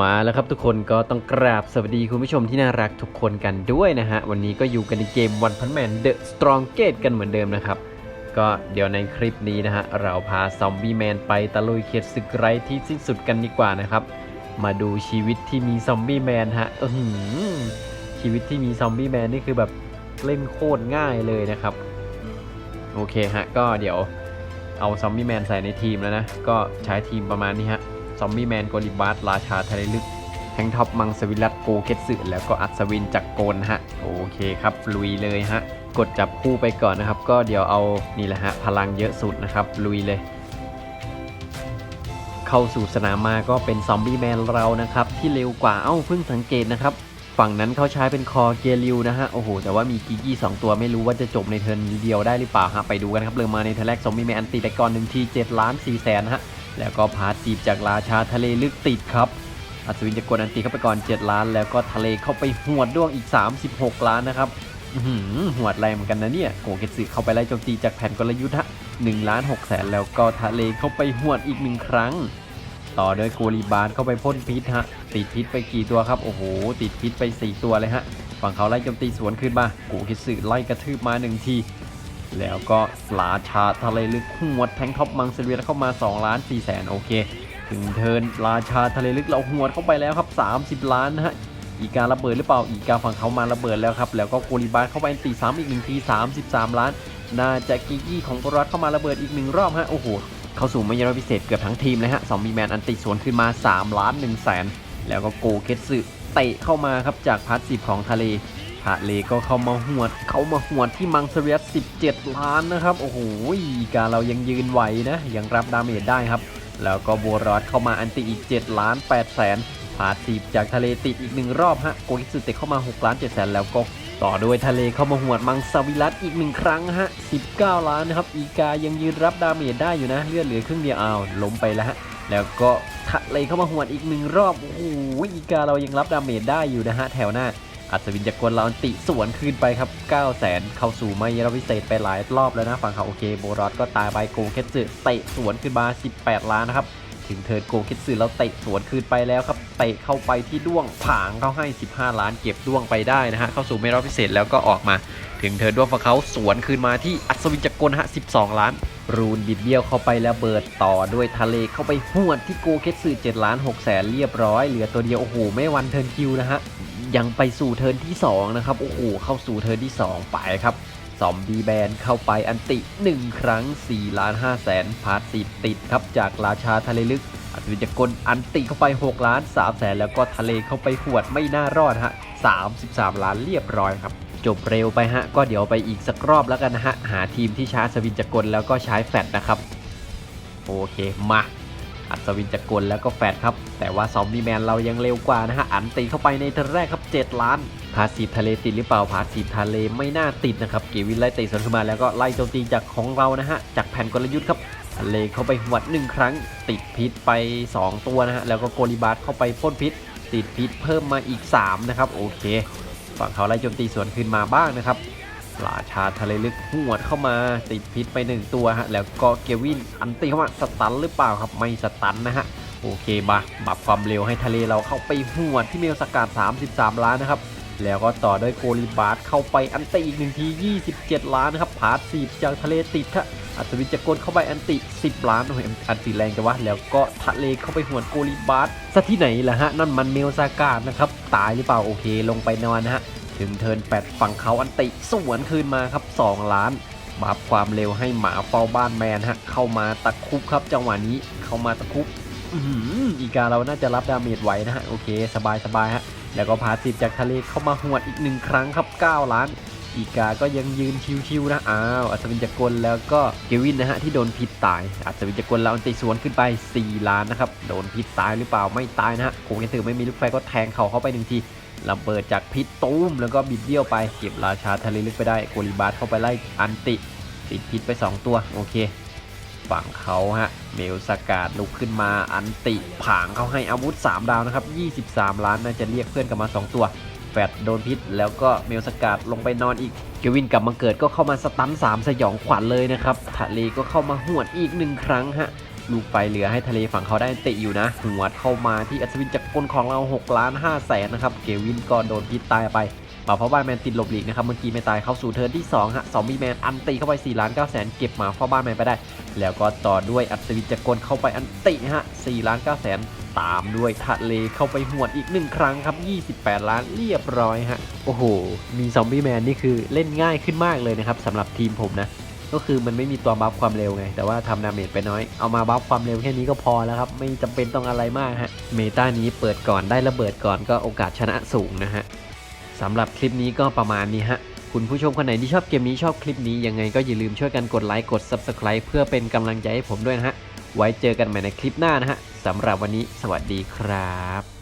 มาแล้วครับทุกคนก็ต้องกราบสวัสดีคุณผู้ชมที่น่ารักทุกคนกันด้วยนะฮะ วันนี้ก็อยู่กันในเกมวันพันแมนเดอะสตรองเกตกันเหมือนเดิมนะครับ ก็เดี๋ยวในคลิปนี้นะฮะ เราพาซอมบี้แมนไปตะลุยเขตศึกไร้ที่สิ้นสุดกันดีกว่านะครับ มาดูชีวิตที่มีซอมบี้แมนฮะอื้อหือชีวิตที่มีซอมบี้แมนนี่คือแบบเล่นโคตรง่ายเลยนะครับ โอเคฮะก็เดี๋ยวเอาซอมบี้แมนใส่ในทีมแล้วนะ ก็ใช้ทีมประมาณนี้ฮะ ซอมบี้แมนโกลิบาสราชาทะเลลึกแทงท็อปมังสวิรัตโกเกตสึแล้วก็อัศวินจักรโกนฮะ โอเคครับ ลุยเลยฮะ กดจับคู่ไปก่อนนะครับ ก็เดี๋ยวเอานี่แหละฮะ พลังเยอะสุดนะครับ ลุยเลย เข้าสู่สนามมาก็เป็นซอมบี้แมนเรานะครับ ที่เร็วกว่าเอ้าเพิ่งสังเกตนะครับฝั่งนั้นเขาใช้เป็นคอเกลิวนะฮะ โอ้โห แต่ว่ามีกิกกี้สองตัวไม่รู้ว่าจะจบในเทิร์นเดียวได้หรือเปล่าฮะ ไปดูกันครับ เริ่มมาในเทิร์นแรกซอมบี้แมนตีแต่ก่อนหนึ่งที7ล้าน4แสนฮะ แล้วก็พาจีบจากราชาทะเลลึกติดครับ อัศวินจะกดอันตีเข้าไปก่อน 7 ล้าน แล้วก็ทะเลเข้าไปหวดด้วงอีก 36 ล้านนะครับหือหวดแรงเหมือนกันนะเนี่ยโกเกตสึเข้าไปไล่โจมตีจากแผ่นกลยุทธ์ฮะ1ล้าน6แสนแล้วก็ทะเลเข้าไปหวดอีกหนึ่งครั้ง ต่อด้วยโกลีบาร์เข้าไปพ่นพิษฮะติดพิษไปกี่ตัวครับ โอ้โห ติดพิษไป 4 ตัวเลยฮะฝั่งเขาไล่โจมตีสวนขึ้นมาโกเกตสึไล่กระทืบมาหนึ่งที แล้วก็ราชาทะเลลึกหวดแทงท็อปมังสวิรัตเข้ามา2ล้าน4แสนโอเค ถึงเทินราชาทะเลลึกเราหวดเข้าไปแล้วครับ 30 ล้านนะฮะอีการระเบิดหรือเปล่าอีกาฝั่งเขามาระเบิดแล้วครับ แล้วก็โกลิบาร์เข้าไปตีซ้ำอีกหนึ่งที 33 ล้านน่าจะกิกี้ของบรัสเข้ามาระเบิดอีกหนึ่งรอบฮะโอ้โหเข้าสู่มายารพิเศษเกือบทั้งทีมเลยฮะซอมบี้แมนอันติสวนขึ้นมา 3 ล้าน1แสนแล้วก็โกเกตสึเตะเข้ามาครับจากพาร์ทสิบของทะเล ทะเลก็เข้ามาหวด เข้ามาหวดที่มังสเวียส17 ล้านนะครับ โอ้โหการเรายังยืนไหวนะ ยังรับดาเมจได้ครับ แล้วก็โบรอดเข้ามาอันติอีก 7 ล้าน8แสนพาสีบจากทะเลติดอีกหนึ่งรอบฮะโกกิสึเตะเข้ามา6ล้าน7แสนแล้วก็ต่อด้วยทะเลเข้ามาหวดมังสวิรัตอีกหนึ่งครั้งฮะ 19 ล้านนะครับ อีกายังยืนรับดาเมจได้อยู่นะ เลือดเหลือครึ่งเดียวอ้าวล้มไปแล้วฮะ แล้วก็ทะเลเข้ามาหวดอีกหนึ่งรอบ โอ้โห อีกาเรายังรับดาเมจได้อยู่นะฮะ แถวหน้า อัศวินจักรลาอันติสวนคืนไปครับ9 0 0แสนเข้าสู่ไมยรวิเศษไปหลายรอบแล้วนะฝั่งเขาโอเคโบรอดก็ตายไปโกเคตสึเตะสวนขึ้นมา 18 ล้านนะครับถึงเทิร์นโกเคตสึแล้วเตะสวนคืนไปแล้วครับเตะเข้าไปที่ด้วงผางเขาให้ 15 ล้านเก็บด้วงไปได้นะฮะเข้าสู่ไมยรวิเศษแล้วก็ออกมา ถึงเทิร์นด้วงฝั่งเขาสวนคืนมาที่อัศวินจักรฮะ 12 ล้าน รูนบิดเบี้ยวเข้าไปแล้วเบิดต่อด้วยทะเลเข้าไปหวดที่โกเคตสึ7ล้าน6แสนเรียบร้อยเหลือตัวเดียวโอ้โหไม่วันเทิร์นคิวนะฮะ ยังไปสู่เทิร์นที่ 2 นะครับ โอ้โห เข้าสู่เทิร์นที่ 2 ไปครับซอมบี้แบนเข้าไปอันติ 1 ครั้ง4ล้าน5แสนพาร์ทสีติดครับ จากราชาทะเลลึกอัศวินจักรอันติเข้าไป 6 ล้าน3แสนแล้วก็ทะเลเข้าไปหวดไม่น่ารอดฮะ33 ล้านเรียบร้อยครับ จบเร็วไปฮะ ก็เดี๋ยวไปอีกสักรอบแล้วกันนะฮะ หาทีมที่ช้อัศวินจักรแล้วก็ใช้แฟลตนะครับ โอเคมา อัศวินจักรแล้วก็แฟดครับ แต่ว่าซอมบี้แมนเรายังเร็วกว่านะฮะ อันตีเข้าไปในทิร์นแรกครับ 7 ล้านพาสีทะเลติดหรือเปล่าพาสีทะเลไม่น่าติดนะครับ เกวินไล่เตะสวนขึ้นมาแล้วก็ไล่โจมตีจากของเรานะฮะ จากแผ่นกลยุทธ์ครับทะเลเข้าไปหวัดหนึ่งครั้ง ติดพิษไป 2 ตัวนะฮะ แล้วก็โกลิบาร์เข้าไปพ่นพิษ ติดพิษเพิ่มมาอีก 3 นะครับ โอเค ฝั่งเขาไล่โจมตีสวนคืนมาบ้างนะครับ ราชาทะเลลึกหวดเข้ามาติดพิษไปหนึ่งตัวฮะแล้วก็เกวินอันตีเข้ามาสตันหรือเปล่าครับไม่สตันนะฮะโอเคมาปรับความเร็วให้ทะเลเราเข้าไปหวดที่เมลสกัด33 ล้านนะครับแล้วก็ต่อด้วยโกลิบาร์เข้าไปอันตีอีกหนึ่งที 27 ล้านนะครับพาร์สีจากทะเลติดฮะอัศวินจะกลเข้าไปอันติ 10 ล้านโอ้ยอันติแรงจังวะแล้วก็ทะเลเข้าไปหวดโกลิบาร์ซะที่ไหนล่ะฮะนั่นมันเมลสกัดนะครับตายหรือเปล่าโอเคลงไปนอนฮะ ถึงเทิร์นแปดฝั่งเขาอันติสวนคืนมาครับ 2 ล้านบัฟความเร็วให้หมาเฝ้าบ้านแมนฮะ เข้ามาตะคุบครับจังหวะนี้เข้ามาตะคุบอีกาเราน่าจะรับดาเมจไหวนะฮะ โอเค สบายสบายฮะ แล้วก็พาสิบจากทะเลเข้ามาหวดอีกหนึ่งครั้งครับ 9 ล้าน อีกาก็ยังยืนชิวๆนะ อ้าวอัศวินจักรแล้วก็เกวินนะฮะที่โดนพิษตายอัศวินจักรเราอันติสวนขึ้นไป 4 ล้านนะครับ โดนพิษตายหรือเปล่าไม่ตายนะฮะโคงยันถือไม่มีลูกไฟก็แทงเข่าเข้าไปหนึ่งที ระเบิดจากพิษตูมแล้วก็บิดเบี้ยวไปเก็บราชาทะเลลึกไปได้โกลิบาร์เข้าไปไล่อันติ ติดพิษไป 2 ตัว โอเคฝั่งเขาฮะเมลสกาดลุกขึ้นมาอันติผางเขาให้อาวุธ 3 ดาวนะครับ 23 ล้านน่าจะเรียกเพื่อนกลับมา 2 ตัว แฟดโดนพิษ แล้วก็เมลสกาดลงไปนอนอีกเกวินกลับมาเกิดก็เข้ามาสตัน3สยองขวัญเลยนะครับทะเลก็เข้ามาหวดอีกหนึ่งครั้งฮะ ลูกไปเหลือให้ทะเลฝั่งเขาได้ติอยู่นะหัวเข้ามาที่อัศวินจักรกลของเรา6ล้าน5แสนนะครับเกวินก็โดนพิษตายไปมาเพราะบ้านแมนติดหลบหลีกนะครับเมื่อกี้ไม่ตายเข้าสู่เทิร์นที่2ฮะซอมบี้แมนอันตีเข้าไป4ล้าน9แสนเก็บหมาเฝ้าบ้านแมนไปได้ แล้วก็ต่อด้วยอัศวินจักรกลเข้าไปอันติฮะ4ล้าน9แสนตามด้วยทะเลเข้าไปหวดอีกหนึ่งครั้งครับ 28 ล้านเรียบร้อยฮะโอ้โห มีซอมบี้แมนนี่คือเล่นง่ายขึ้นมากเลยนะครับสำหรับทีมผมนะ ก็คือมันไม่มีตัวบัฟความเร็วไง แต่ว่าทำดาเมจไปน้อย เอามาบัฟความเร็วแค่นี้ก็พอแล้วครับ ไม่จำเป็นต้องอะไรมากฮะ เมตานี้เปิดก่อนได้ระเบิดก่อนก็โอกาสชนะสูงนะฮะสำหรับคลิปนี้ก็ประมาณนี้ฮะ คุณผู้ชมคนไหนที่ชอบเกมนี้ชอบคลิปนี้ยังไงก็อย่าลืมช่วยกันกดไลค์กด Subscribe เพื่อเป็นกำลังใจให้ผมด้วยนะฮะ ไว้เจอกันใหม่ในคลิปหน้านะฮะสำหรับวันนี้สวัสดีครับ